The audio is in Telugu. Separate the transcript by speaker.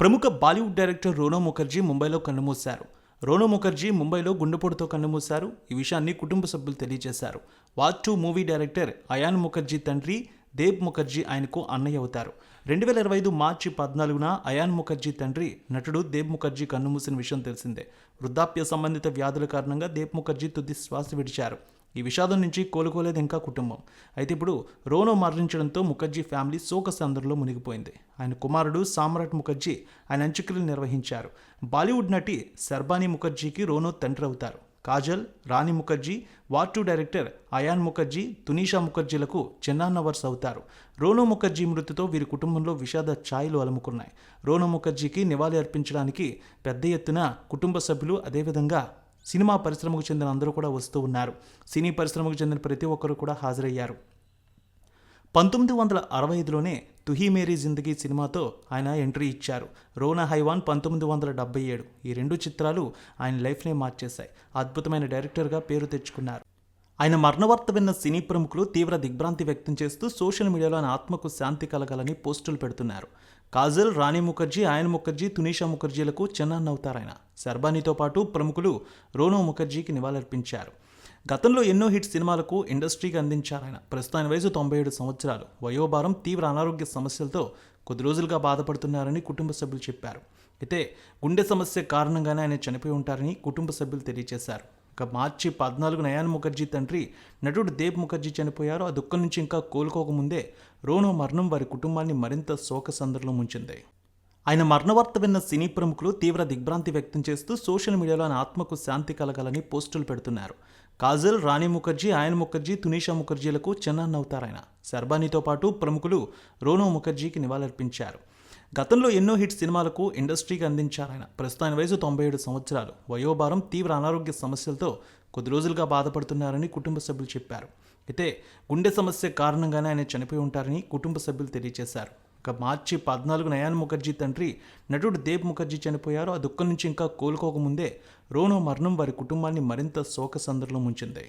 Speaker 1: ప్రముఖ బాలీవుడ్ డైరెక్టర్ రోనో ముఖర్జీ ముంబైలో కన్నుమూశారు. రోనో ముఖర్జీ ముంబైలో గుండెపోటుతో కన్నుమూశారు. ఈ విషయాన్ని కుటుంబ సభ్యులు తెలియజేశారు. War two movie director Ayan Mukherjee తండ్రి దేబ్ ముఖర్జీ ఆయనకు అన్నయ్య అవుతారు. రెండు వేల ఇరవై ఐదు మార్చి పద్నాలుగున అయాన్ ముఖర్జీ తండ్రి నటుడు దేబ్ ముఖర్జీ కన్నుమూసిన విషయం తెలిసిందే. వృద్ధాప్య సంబంధిత వ్యాధుల కారణంగా దేబ్ ముఖర్జీ తుది శ్వాస విడిచారు. ఈ విషాదం నుంచి కోలుకోలేదు ఇంకా కుటుంబం. అయితే ఇప్పుడు రోనో మరణించడంతో ముఖర్జీ ఫ్యామిలీ శోకసందర్లో మునిగిపోయింది. ఆయన కుమారుడు సామ్రాట్ ముఖర్జీ ఆయన అంత్యక్రియలు నిర్వహించారు. బాలీవుడ్ నటి శర్బానీ ముఖర్జీకి రోనో తండ్రి అవుతారు. Kajol Rani Mukherjee war two director Ayan Mukherjee Tanisha ముఖర్జీలకు చిన్నాన్నవర్స్ అవుతారు. రోనో ముఖర్జీ మృతితో వీరి కుటుంబంలో విషాద ఛాయలు అలముకున్నాయి. రోనో ముఖర్జీకి నివాళి అర్పించడానికి పెద్ద ఎత్తున కుటుంబ సభ్యులు అదేవిధంగా సినిమా పరిశ్రమకు చెందిన అందరూ కూడా వస్తూ ఉన్నారు. సినీ పరిశ్రమకు చెందిన ప్రతి ఒక్కరు కూడా హాజరయ్యారు. పంతొమ్మిది వందల అరవై ఐదులోనే తుహీ మేరీ జిందగీ సినిమాతో ఆయన ఎంట్రీ ఇచ్చారు. రోనా హైవాన్ పంతొమ్మిది వందల డెబ్బై ఏడు. ఈ రెండు చిత్రాలు ఆయన లైఫ్నే మార్చేశాయి. అద్భుతమైన డైరెక్టర్గా పేరు తెచ్చుకున్నారు. ఆయన మరణవార్త విన్న సినీ ప్రముఖులు తీవ్ర దిగ్భ్రాంతి వ్యక్తం చేస్తూ సోషల్ మీడియాలో ఆయన ఆత్మకు శాంతి కలగాలని పోస్టులు పెడుతున్నారు. కాజల్ రాణి ముఖర్జీ ఆయన ముఖర్జీ తునీషా ముఖర్జీలకు చిన్నాన్నవుతారాయన శర్బానీతో పాటు ప్రముఖులు రోనో ముఖర్జీకి నివాళులర్పించారు. గతంలో ఎన్నో హిట్ సినిమాలకు ఇండస్ట్రీకి అందించారాయన. ప్రస్తుతం ఆయన వయసు తొంభై ఏడు సంవత్సరాలు. వయోభారం తీవ్ర అనారోగ్య సమస్యలతో కొద్ది రోజులుగా బాధపడుతున్నారని కుటుంబ సభ్యులు చెప్పారు. అయితే గుండె సమస్య కారణంగానే ఆయన చనిపోయి ఉంటారని కుటుంబ సభ్యులు తెలియజేశారు. ఇక మార్చి పద్నాలుగు నయాన్ ముఖర్జీ తండ్రి నటుడు దేబ్ ముఖర్జీ చనిపోయారు. ఆ దుఃఖం నుంచి ఇంకా కోలుకోకముందే రోనో మరణం వారి కుటుంబాన్ని మరింత శోక సందర్లో ముంచింది. ఆయన మరణవార్త విన్న సినీ ప్రముఖులు తీవ్ర దిగ్భ్రాంతి వ్యక్తం చేస్తూ సోషల్ మీడియాలో ఆయన ఆత్మకు శాంతి కలగాలని పోస్టులు పెడుతున్నారు. కాజల్ రాణి ముఖర్జీ ఆయన ముఖర్జీ తునీషా ముఖర్జీలకు చిన్నాన్నవుతారాయన శర్బానీతో పాటు ప్రముఖులు రోనో ముఖర్జీకి నివాళులర్పించారు. గతంలో ఎన్నో హిట్ సినిమాలకు ఇండస్ట్రీకి అందించారాయన ప్రస్తుతం ఆయన వయసు తొంభై ఏడు సంవత్సరాలు. వయోభారం తీవ్ర అనారోగ్య సమస్యలతో కొద్ది రోజులుగా బాధపడుతున్నారని కుటుంబ సభ్యులు చెప్పారు. అయితే గుండె సమస్య కారణంగానే ఆయన చనిపోయి ఉంటారని కుటుంబ సభ్యులు తెలియజేశారు. ఇక మార్చి పద్నాలుగు నయాన్ ముఖర్జీ తండ్రి నటుడు దేబ్ ముఖర్జీ చనిపోయారు. ఆ దుఃఖం నుంచి ఇంకా కోలుకోకముందే రోనో మరణం వారి కుటుంబాన్ని మరింత శోకసందర్లో ముంచింది.